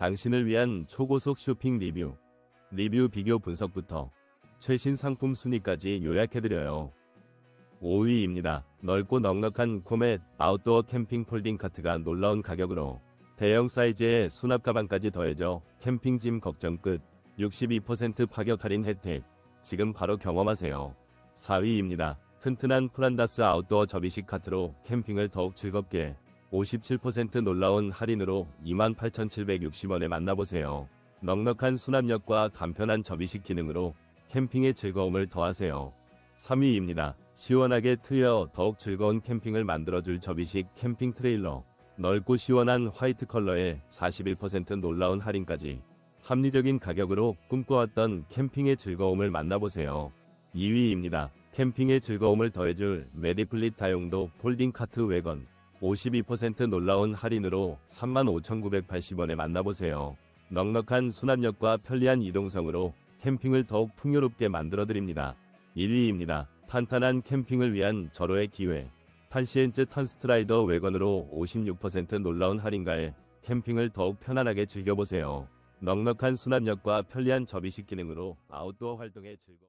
당신을 위한 초고속 쇼핑 리뷰, 리뷰 비교 분석부터 최신 상품 순위까지 요약해드려요. 5위입니다. 넓고 넉넉한 코멧 아웃도어 캠핑 폴딩 카트가 놀라운 가격으로 대형 사이즈의 수납 가방까지 더해져 캠핑짐 걱정 끝 62% 파격 할인 혜택 지금 바로 경험하세요. 4위입니다. 튼튼한 플란다스 아웃도어 접이식 카트로 캠핑을 더욱 즐겁게 57% 놀라운 할인으로 28,760원에 만나보세요. 넉넉한 수납력과 간편한 접이식 기능으로 캠핑의 즐거움을 더하세요. 3위입니다. 시원하게 트여 더욱 즐거운 캠핑을 만들어줄 접이식 캠핑 트레일러. 넓고 시원한 화이트 컬러에 41% 놀라운 할인까지 합리적인 가격으로 꿈꿔왔던 캠핑의 즐거움을 만나보세요. 2위입니다. 캠핑의 즐거움을 더해줄 메디플릿 다용도 폴딩 카트 외건 52% 놀라운 할인으로 35,980원에 만나보세요. 넉넉한 수납력과 편리한 이동성으로 캠핑을 더욱 풍요롭게 만들어드립니다. 1위입니다. 탄탄한 캠핑을 위한 절호의 기회. 판시엔즈 턴스트라이더 외건으로 56% 놀라운 할인가에 캠핑을 더욱 편안하게 즐겨보세요. 넉넉한 수납력과 편리한 접이식 기능으로 아웃도어 활동에 즐거